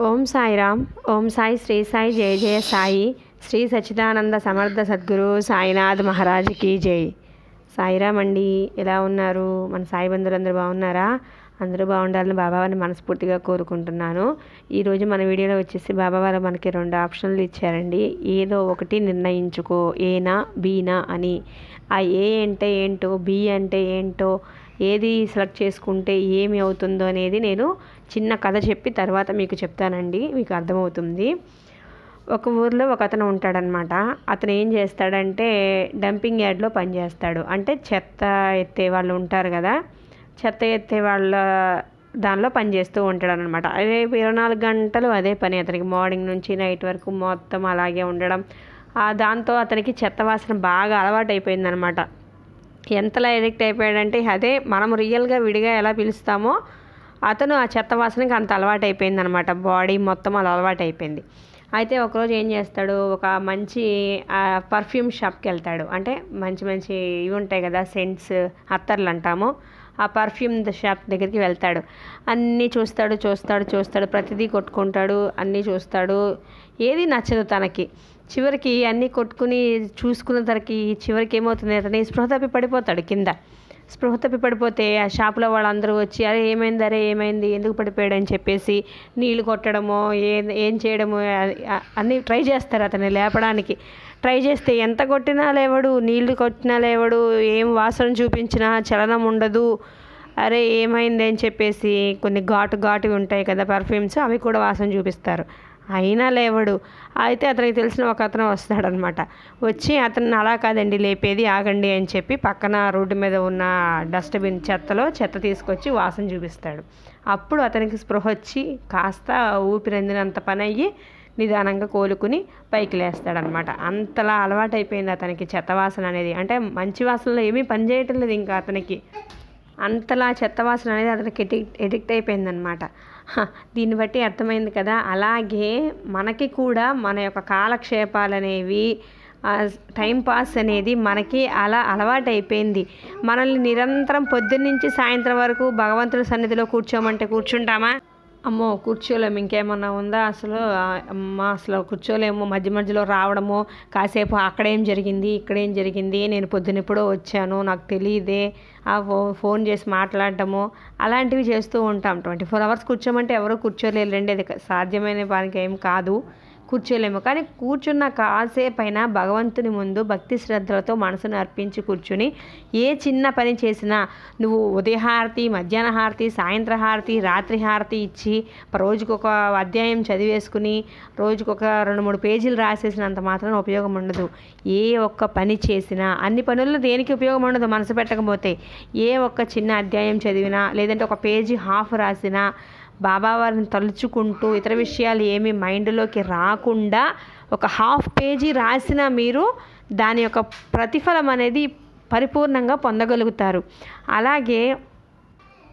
ఓం సాయిరామ్. ఓం సాయి శ్రీ సాయి జయ జయ సాయి. శ్రీ సచ్చిదానంద సమర్థ సద్గురు సాయినాథ్ మహారాజ్కి జై. సాయిరామ్ అండి ఎలా ఉన్నారు? మన సాయి బంధువులందరూ బాగున్నారా? అందరూ బాగుండాలని బాబావారిని మనస్ఫూర్తిగా కోరుకుంటున్నాను. ఈరోజు మన వీడియోలో వచ్చేసి బాబావారు మనకి రెండు ఆప్షన్లు ఇచ్చారండి. ఏదో ఒకటి నిర్ణయించుకో ఏనా బీనా అని. ఆ ఏ అంటే ఏంటో బి అంటే ఏంటో ఏది సెలెక్ట్ చేసుకుంటే ఏమి అవుతుందో అనేది నేను చిన్న కథ చెప్పి తర్వాత మీకు చెప్తానండి మీకు అర్థమవుతుంది. ఒక ఊర్లో ఒక అతను ఉంటాడనమాట అతను ఏం చేస్తాడంటే డంపింగ్ యార్డ్లో పనిచేస్తాడు అంటే చెత్త ఎత్తే వాళ్ళు ఉంటారు కదా చెత్త ఎత్తే వాళ్ళ దానిలో పనిచేస్తూ ఉంటాడు అనమాట అదే ఇరవై నాలుగు గంటలు అదే పని అతనికి. మార్నింగ్ నుంచి నైట్ వరకు మొత్తం అలాగే ఉండడం. దాంతో అతనికి చెత్త వాసన బాగా అలవాటు అయిపోయిందనమాట ఎంతలా ఎడిక్ట్ అయిపోయాడంటే అదే మనం రియల్గా విడిగా ఎలా పిలుస్తామో అతను ఆ చెత్త వాసనకి అంత అలవాటు అయిపోయింది అనమాట బాడీ మొత్తం అలా అలవాటు అయిపోయింది అయితే ఒకరోజు ఏం చేస్తాడు ఒక మంచి పర్ఫ్యూమ్ షాప్కి వెళ్తాడు. అంటే మంచి మంచి ఇవి ఉంటాయి కదా సెంట్స్ అత్తర్లు అంటాము. ఆ పర్ఫ్యూమ్ షాప్ దగ్గరికి వెళ్తాడు. అన్నీ చూస్తాడు చూస్తాడు చూస్తాడు. ప్రతిదీ కొట్టుకుంటాడు అన్నీ చూస్తాడు. ఏది నచ్చదు తనకి. చివరికి అన్నీ కొట్టుకుని చూసుకున్న తనకి చివరికి ఏమవుతుంది? అతని స్పృహ తప్పి పడిపోతాడు కింద. స్పృహ తప్పి పడిపోతే ఆ షాప్లో వాళ్ళందరూ వచ్చి అరే ఏమైంది? అరే ఏమైంది? ఎందుకు పడిపోయాడు? అని చెప్పేసి నీళ్ళు కొట్టడమో ఏ ఏం చేయడమో అన్నీ ట్రై చేస్తారు అతన్ని లేపడానికి. ట్రై చేస్తే ఎంత కొట్టినా లేవడు నీళ్ళు కొట్టినా లేవడు ఏం వాసన చూపించినా చలనం ఉండదు. అరే ఏమైంది? అని చెప్పేసి కొన్ని ఘాటు ఘాటువి ఉంటాయి కదా పర్ఫ్యూమ్స్ అవి కూడా వాసన చూపిస్తారు. అయినా లేవడు. అయితే అతనికి తెలిసిన ఒక అతను వస్తాడనమాట. వచ్చి అతను అలా కాదండి లేపేది ఆగండి అని చెప్పి పక్కన రోడ్డు మీద ఉన్న డస్ట్బిన్ చెత్తలో చెత్త తీసుకొచ్చి వాసన చూపిస్తాడు. అప్పుడు అతనికి స్పృహ వచ్చి కాస్త ఊపిరందినంత పని అయ్యి నిదానంగా కోలుకుని పైకి లేస్తాడనమాట. అంతలా అలవాటైపోయింది అతనికి చెత్త వాసన అనేది. అంటే మంచి వాసనలో ఏమీ పని చేయటం లేదు ఇంకా అతనికి. అంతలా చెత్త వాసన అనేది అతనికి ఎడిక్ట్ ఎడిక్ట్ అయిపోయిందనమాట. దీన్ని బట్టి అర్థమైంది కదా. అలాగే మనకి కూడా మన యొక్క కాలక్షేపాలు అనేవి అనేది మనకి అలా అలవాటైపోయింది. మనల్ని నిరంతరం పొద్దున్నుంచి సాయంత్రం వరకు భగవంతుడి సన్నిధిలో కూర్చోమంటే కూర్చుంటామా? అమ్మో కూర్చోలేము ఇంకేమన్నా ఉందా అసలు? అమ్మ అసలు కూర్చోలేము మధ్య మధ్యలో రావడము కాసేపు అక్కడేం జరిగింది ఇక్కడేం జరిగింది నేను పొద్దున ఎప్పుడో వచ్చాను నాకు తెలియదే ఆ ఫో ఫోన్ చేసి మాట్లాడటము అలాంటివి చేస్తూ ఉంటాం. ట్వంటీ ఫోర్ అవర్స్ కూర్చోమంటే ఎవరు కూర్చోలేరండి అది సాధ్యమైన పనికి ఏం కాదు. కూర్చోలేము. కానీ కూర్చున్న కాసేపైనా భగవంతుని ముందు భక్తి శ్రద్ధలతో మనసును అర్పించి కూర్చుని ఏ చిన్న పని చేసినా నువ్వు ఉదయహారతి మధ్యాహ్న హారతి సాయంత్ర హారతి రాత్రి హారతి ఇచ్చి రోజుకొక అధ్యాయం చదివేసుకుని రోజుకొక రెండు మూడు పేజీలు రాసేసినంత మాత్రం ఉపయోగం ఉండదు. ఏ ఒక్క పని చేసినా అన్ని పనుల్లో దేనికి ఉపయోగం ఉండదు మనసు పెట్టకపోతే. ఏ ఒక్క చిన్న అధ్యాయం చదివినా లేదంటే ఒక పేజీ హాఫ్ రాసినా బాబావారిని తలుచుకుంటూ ఇతర విషయాలు ఏమి మైండ్లోకి రాకుండా ఒక హాఫ్ పేజీ రాసిన మీరు దాని యొక్క ప్రతిఫలం అనేది పరిపూర్ణంగా పొందగలుగుతారు. అలాగే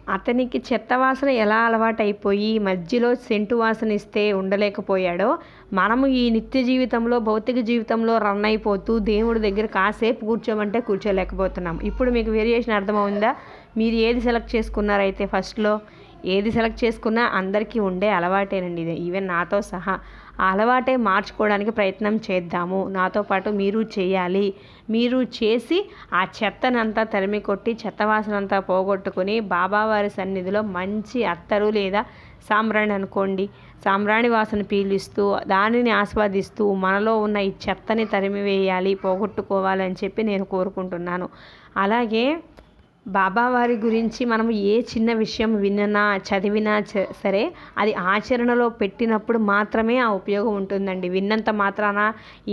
అతనికి చెత్త వాసన ఎలా అలవాటైపోయి మధ్యలో సెంటు వాసన ఇస్తే ఉండలేకపోయాడో మనము ఈ నిత్య జీవితంలో భౌతిక జీవితంలో రన్ అయిపోతూ దేవుడి దగ్గర కాసేపు కూర్చోమంటే కూర్చోలేకపోతున్నాం. ఇప్పుడు మీకు వేరియేషన్ అర్థమవుందా? మీరు ఏది సెలెక్ట్ చేసుకున్నారైతే ఫస్ట్లో? ఏది సెలెక్ట్ చేసుకున్నా అందరికీ ఉండే అలవాటేనండి ఇది. ఈవెన్ నాతో సహా. ఆ అలవాటే మార్చుకోవడానికి ప్రయత్నం చేద్దాము. నాతో పాటు మీరు చేయాలి. మీరు చేసి ఆ చెత్తనంతా తరిమి కొట్టి చెత్త వాసనంతా పోగొట్టుకుని బాబావారి సన్నిధిలో మంచి అత్తరు లేదా సాంబ్రాణి అనుకోండి. సాంబ్రాణి వాసన పీలిస్తూ దానిని ఆస్వాదిస్తూ మనలో ఉన్న ఈ చెత్తని తరిమివేయాలి పోగొట్టుకోవాలని చెప్పి నేను కోరుకుంటున్నాను. అలాగే బాబావారి గురించి మనం ఏ చిన్న విషయం విన్నా చదివినా సరే అది ఆచరణలో పెట్టినప్పుడు మాత్రమే ఆ ఉపయోగం ఉంటుందండి. విన్నంత మాత్రాన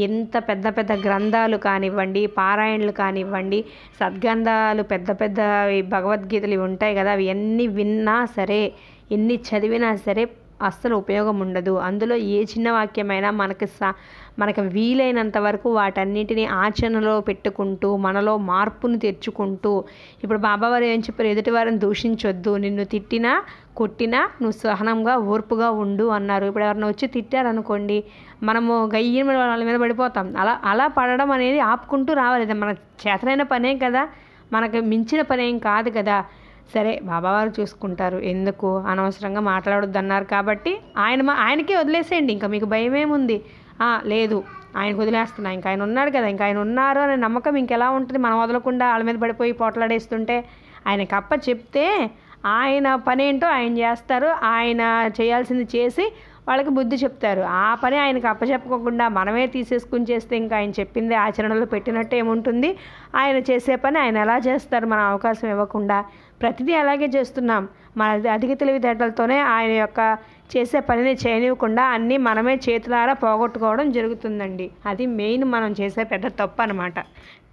ఎంత పెద్ద పెద్ద గ్రంథాలు కానివ్వండి పారాయణలు కానివ్వండి సద్గ్రంథాలు పెద్ద పెద్ద భగవద్గీతలు ఉంటాయి కదా అవి ఎన్ని విన్నా సరే ఎన్ని చదివినా సరే అస్సలు ఉపయోగం ఉండదు. అందులో ఏ చిన్న వాక్యమైనా మనకి సా మనకు వీలైనంత వరకు వాటన్నిటిని ఆచరణలో పెట్టుకుంటూ మనలో మార్పును తెచ్చుకుంటూ ఇప్పుడు బాబావారు ఏం చెప్పారు? ఎదుటి వారిని దూషించొద్దు. నిన్ను తిట్టినా కొట్టినా నువ్వు సహనంగా ఓర్పుగా ఉండు అన్నారు. ఇప్పుడు ఎవరైనా వచ్చి తిట్టారనుకోండి మనము గయ్యం వాళ్ళ మీద పడిపోతాం. అలా అలా పడడం అనేది ఆపుకుంటూ రావాలి. మన చేతనైన పనే కదా. మనకు మించిన పనేం కాదు కదా. సరే బాబావారు చూసుకుంటారు. ఎందుకు? అనవసరంగా మాట్లాడొద్దు అన్నారు కాబట్టి ఆయన మా ఆయనకే వదిలేసేయండి. ఇంకా మీకు భయం ఏముంది లేదు. ఆయనకు వదిలేస్తున్నా. ఇంకా ఆయన ఉన్నాడు కదా. ఇంకా ఆయన ఉన్నారు అనే నమ్మకం ఇంకెలా ఉంటుంది? మనం వదలకుండా వాళ్ళ మీద పడిపోయి పోట్లాడేస్తుంటే ఆయనకి అప్ప చెప్తే ఆయన పనేంటో ఆయన చేస్తారు. ఆయన చేయాల్సింది చేసి వాళ్ళకి బుద్ధి చెప్తారు. ఆ పని ఆయనకు అప్పచెప్పకుండా మనమే తీసేసుకుని చేస్తే ఇంకా ఆయన చెప్పింది ఆచరణలో పెట్టినట్టు ఏముంటుంది? ఆయన చేసే పని ఆయన ఎలా చేస్తారు? మన అవకాశం ఇవ్వకుండా ప్రతిదీ అలాగే చేస్తున్నాం. మన అధిక తెలివితేటలతోనే ఆయన యొక్క చేసే పనిని చేయనివ్వకుండా అన్నీ మనమే చేతులారా పోగొట్టుకోవడం జరుగుతుందండి. అది మెయిన్ మనం చేసే పెద్ద తప్పు అనమాట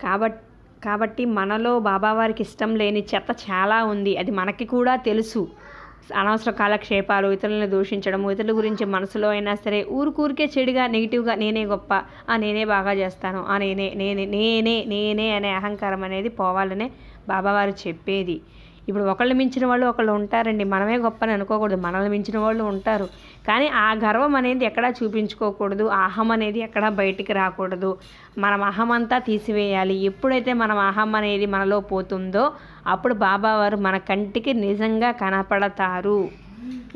కాబట్టి కాబట్టి మనలో బాబావారికి ఇష్టం లేని చెత్త చాలా ఉంది. అది మనకి కూడా తెలుసు. అనవసర కాలక్షేపాలు ఇతరులను దూషించడం ఇతరుల గురించి మనసులో అయినా సరే ఊరికూరికే చెడుగా నెగిటివ్గా నేనే గొప్ప ఆ నేనే బాగా చేస్తాను ఆ నేనే నేనే నేనే నేనే అనే అహంకారం అనేది పోవాలనే బాబావారు చెప్పేది. ఇప్పుడు ఒకళ్ళు మించిన వాళ్ళు ఒకళ్ళు ఉంటారండి. మనమే గొప్ప అని అనుకోకూడదు. మనల్ని మించిన వాళ్ళు ఉంటారు. కానీ ఆ గర్వం అనేది ఎక్కడా చూపించుకోకూడదు. అహం అనేది ఎక్కడా బయటికి రాకూడదు. మనం అహం అంతా తీసివేయాలి. ఎప్పుడైతే మనం అహం అనేది మనలో పోతుందో అప్పుడు బాబావారు మన కంటికి నిజంగా కనపడతారు.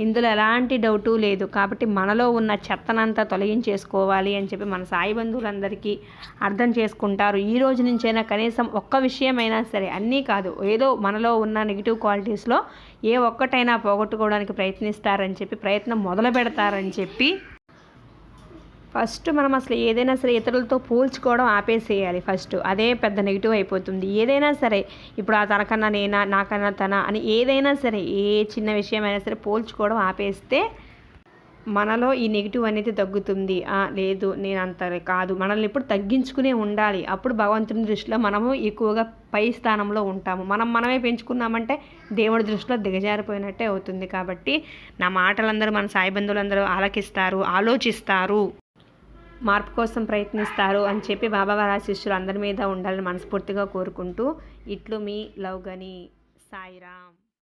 ఇందులో ఎలాంటి డౌటు లేదు. కాబట్టి మనలో ఉన్న చెత్తనంతా తొలగించేసుకోవాలి అని చెప్పి మన సాయి బంధువులందరికీ అర్థం చేసుకుంటారు. ఈ రోజు నుంచైనా కనీసం ఒక్క విషయమైనా సరే అన్నీ కాదు ఏదో మనలో ఉన్న నెగిటివ్ క్వాలిటీస్లో ఏ ఒక్కటైనా పోగొట్టుకోవడానికి ప్రయత్నిస్తారని చెప్పి ప్రయత్నం మొదలు పెడతారని చెప్పి ఫస్ట్ మనం అసలు ఏదైనా సరే ఇతరులతో పోల్చుకోవడం ఆపేసేయాలి ఫస్ట్. అదే పెద్ద నెగిటివ్ అయిపోతుంది. ఏదైనా సరే ఇప్పుడు ఆ తనకన్నా నేనా నాకన్నా తన అని ఏదైనా సరే ఏ చిన్న విషయమైనా సరే పోల్చుకోవడం ఆపేస్తే మనలో ఈ నెగిటివ్ అనేది తగ్గుతుంది. లేదు నేను అంత కాదు. మనల్ని ఇప్పుడు తగ్గించుకునే ఉండాలి. అప్పుడు భగవంతుని దృష్టిలో మనము ఎక్కువగా పై స్థానంలో ఉంటాము. మనం మనమే పెంచుకున్నామంటే దేవుడి దృష్టిలో దిగజారిపోయినట్టే అవుతుంది. కాబట్టి నా మాటలందరూ మన సాయి బంధువులందరూ ఆలకిస్తారు ఆలోచిస్తారు. మార్పు కోసం ప్రయత్నిస్తారు అని చెప్పి బాబావారి శిష్యులు అందరి మీద ఉండాలని మనస్ఫూర్తిగా కోరుకుంటూ ఇట్లు మీ లవ్ గని సాయిరామ్.